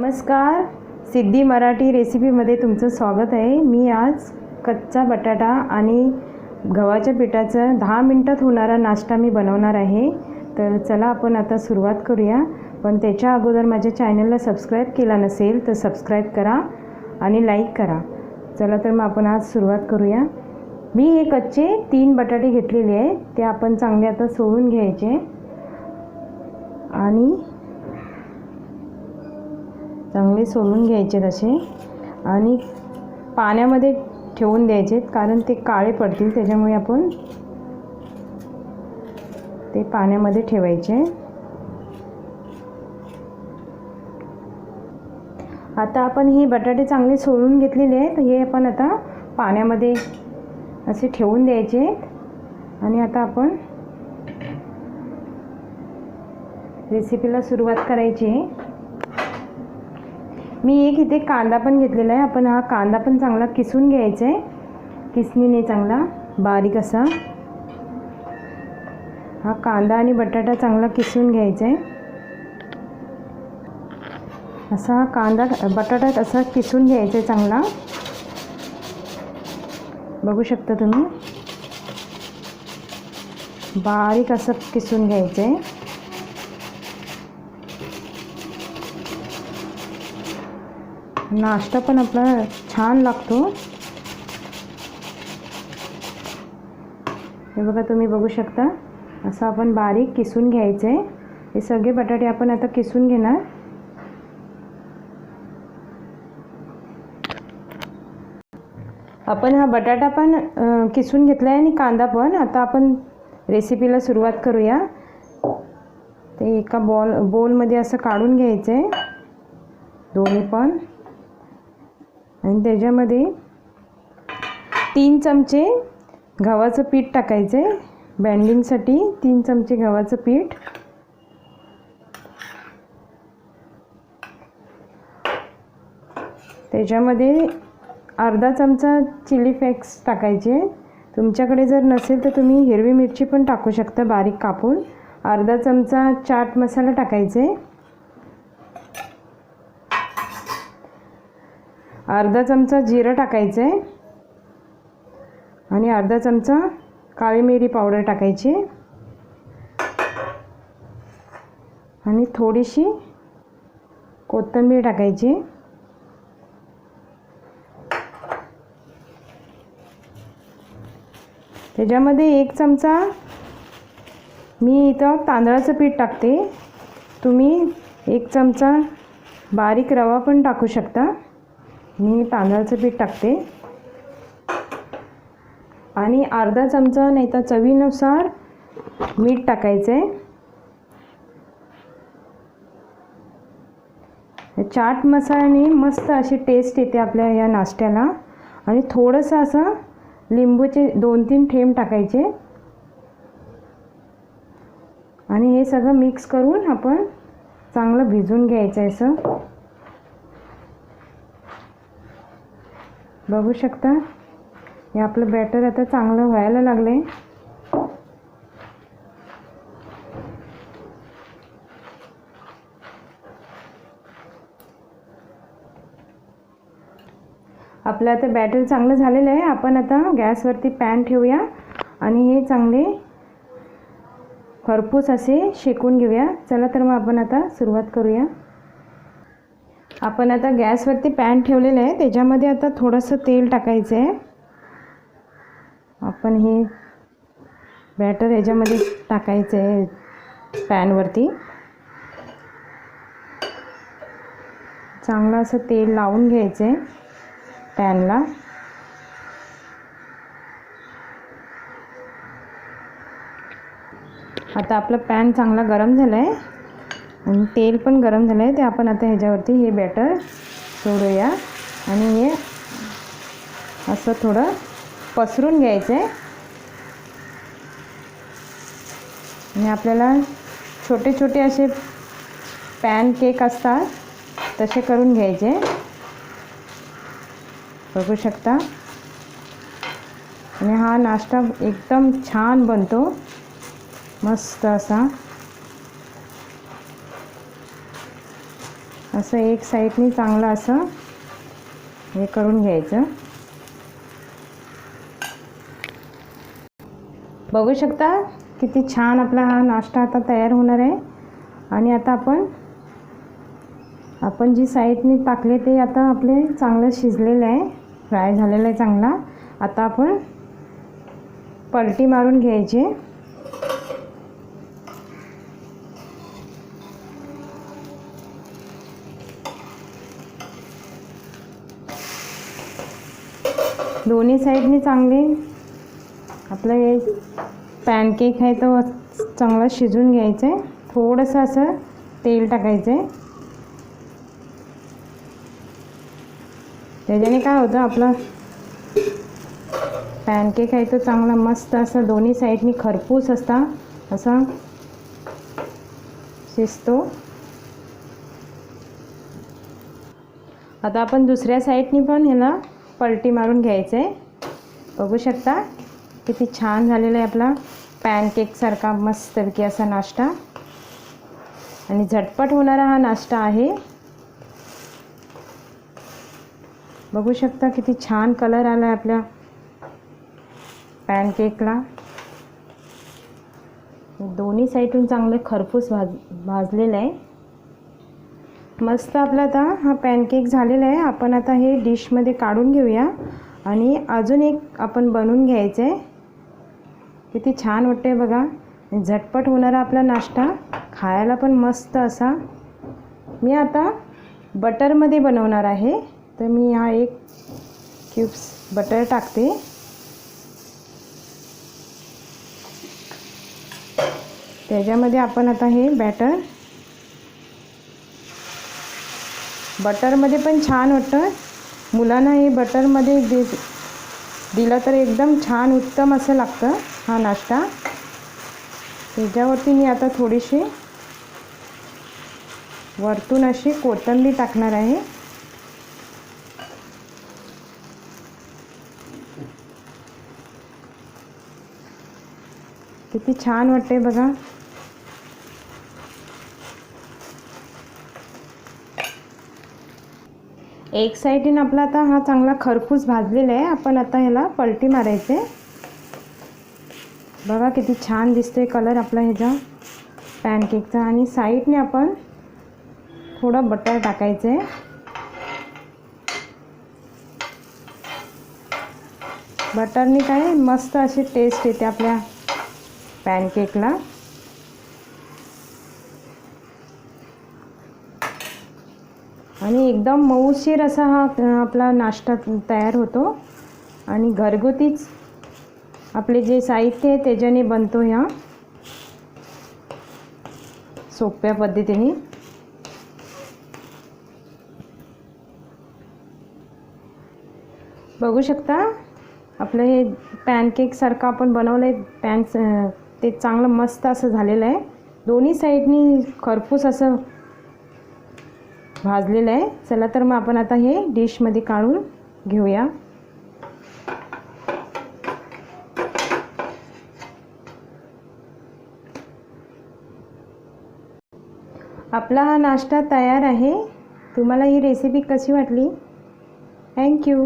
नमस्कार. सिद्धी मराठी रेसिपीमध्ये तुमचं स्वागत आहे. मी आज कच्चा बटाटा आणि गव्हाच्या पिठाचा दहा मिनटात होणारा नाश्ता मी बनवणार आहे. तर चला आपण आता सुरुवात करूया. पण त्याच्या अगोदर माझ्या चॅनलला सबस्क्राईब केला नसेल तर सबस्क्राईब करा आणि लाईक करा. चला तर मग आपण आज सुरुवात करूया. मी हे कच्चे तीन बटाटे घेतलेले आहे ते आपण चांगले आता सोडून घ्यायचे. आणि चांगले सोलून घ्यायचे असे आणि पाण्यामध्ये ठेवून द्यायचे कारण ते काळे पडतील त्याच्यामुळे आपण ते पाण्यामध्ये ठेवायचे. आता आपण हे बटाटे चांगले सोलून घेतलेले आहेत. हे आपण आता पाण्यामध्ये असे ठेवून द्यायचे आणि आता आपण रेसिपीला सुरुवात करायची आहे. मी एक इथे कांदा पण घेतलेला आहे. आपण हा कांदा पण चांगला किसून घ्यायचा आहे. किसणीने चांगला. बारीक असा. हा कांदा आणि बटाटा चांगला किसून घ्यायचा आहे. असा हा कांदा बटाटा असा किसून घ्यायचा आहे चांगला. बघू शकता तुम्ही? बारीक असं किसून घ्यायचं आहे. नाश्ता पण आपला छान लागतो. हे बघा तुम्ही बघू शकता. असं आपण बारीक किसून घ्यायचं आहे हे सगळे बटाटे आपण आता किसून घेणार. आपण हा बटाटा पण किसून घेतला आहे आणि कांदा पण. आता आपण रेसिपीला सुरुवात करूया. ते एका बॉल बोलमध्ये असं काढून घ्यायचं आहे दोन्ही पण. आणि त्याच्यामध्ये तीन चमचे गव्हाचं पीठ टाकायचं. आहे बँडिंगसाठी तीन चमचे गव्हाचं पीठ. त्याच्यामध्ये अर्धा चमचा चिली फ्लेक्स टाकायचे. तुमच्याकडे जर नसेल तर तुम्ही हिरवी मिरची पण टाकू शकता बारीक कापून. अर्धा चमचा चाट मसाला टाकायचे. अर्धा चमचा जिरं टाकायचं. आहे आणि अर्धा चमचा काळी मिरी पावडर टाकायची. आणि थोडीशी कोथिंबीर टाकायची. त्याच्यामध्ये एक चमचा मी इथं तांदळाचं पीठ टाकते. तुम्ही एक चमचा बारीक रवा पण टाकू शकता. मी तांदळाचं पीठ टाकते. आणि अर्धा चमचा नाही तर चवीनुसार मीठ टाकायचं. आहे चाट मसाल्याने मस्त अशी टेस्ट येते आपल्या या नाश्त्याला. आणि थोडंसं असं लिंबूचे दोन तीन थेंब टाकायचे. आणि हे सगळं मिक्स करून आपण चांगलं भिजून घ्यायचं आहे असं. बघू शकता. हे आपलं बॅटर आता चांगलं व्हायला लागलं आहे आपलं आता बॅटर चांगलं झालेलं आहे. आपण आता गॅसवरती पॅन ठेवूया आणि हे चांगले खरपूस असे शेकून घेऊया. चला तर मग आपण आता सुरुवात करूया. आपण आता गॅसवरती पॅन ठेवलेलं आहे. त्याच्यामध्ये आता थोडंसं तेल टाकायचं आहे. आपण हे बॅटर याच्यामध्ये टाकायचं आहे पॅनवरती. चांगलं असं तेल लावून घ्यायचं आहे पॅनला. आता आपलं पॅन चांगला गरम झालं आहे आणि तेल पण गरम झालं आहे. ते आपण आता ह्याच्यावरती हे बॅटर सोडूया. आणि हे असं थोडं पसरून घ्यायचं आहे. आणि आपल्याला छोटे छोटे असे पॅन केक असतात तसे करून घ्यायचे. बघू शकता. आणि हा नाश्ता एकदम छान बनतो. मस्त असा. असं एक साईडनी चांगलं असं हे करून घ्यायचं. बघू शकता किती छान आपला हा नाश्ता आता तयार होणार आहे. आणि आता आपण आपण जी साईडनी टाकले ते आता आपले चांगलं शिजलेलं आहे. फ्राय झालेलं आहे चांगला. आता आपण पलटी मारून घ्यायची. दोन्ही साईडने चांगले. आपलं हे पॅनकेक आहे तो चांगला शिजून घ्यायचं. आहे थोडंसं असं तेल टाकायचं. आहे त्याच्याने काय होतं आपला पॅनकेक आहे तो चांगला मस्त असा दोन्ही साईडनी खरपूस असता असा शिजतो. आता आपण दुसऱ्या साईडनी पण ह्याला पलटी मारून घ्यायचं. आहे बघू शकता किती छान झालेला आहे आपला पॅनकेकसारखा मस्तपैकी असा नाश्ता. आणि झटपट होणारा हा नाश्ता आहे. बघू शकता किती छान कलर आला आहे आपल्या पॅनकेकला दोन्ही साईडून चांगले खरपूस भाज भाजलेलं आहे. मस्त आपला आता हा पॅनकेक झालेला आहे. आपण आता हे डिशमध्ये काढून घेऊया. आणि अजून एक आपण बनवून घ्यायचं. आहे किती छान वाटते बघा. झटपट होणारा आपला नाश्ता. खायला पण मस्त असा. मी आता बटरमध्ये बनवणार आहे. तर मी हा एक क्यूब्स बटर टाकते. त्याच्यामध्ये आपण आता हे बॅटर बटरमध्ये पण छान वाटतं मुलांना हे बटरमध्ये दे दिलं तर एकदम छान उत्तम असं लागतं हा नाश्ता. त्याच्यावरती मी आता थोडीशी वरतून अशी कोथंबीर टाकणार आहे. किती छान वाटते बघा. एक साईडीन आपला आता हा चांगला खरपूस भाजलेला आहे. आपण आता ह्याला पलटी मारायचे. बघा किती छान दिसतोय कलर आपला ह्याचा पॅनकेकचा आणि साईडने आपण थोडं बटर टाकायचं आहे बटरने काय मस्त अशी टेस्ट येते आपल्या पॅनकेकला आणि एकदम मऊशीर असा हा आपला नाश्ता तयार होतो. आणि घरगुतीच आपले जे साहित्य आहे त्याच्याने बनतो ह्या. सोप्या पद्धतीने. बघू शकता आपलं हे पॅनकेकसारखं आपण बनवलं आहे पॅन ते चांगलं मस्त असं झालेलं आहे. दोन्ही साईडनी खरपूस असं भाजलेलं आहे. चला तर मग आपण आता हे डिशमध्ये काढून घेऊया. आपला हा नाश्ता तयार आहे. तुम्हाला ही रेसिपी कशी वाटली? थँक्यू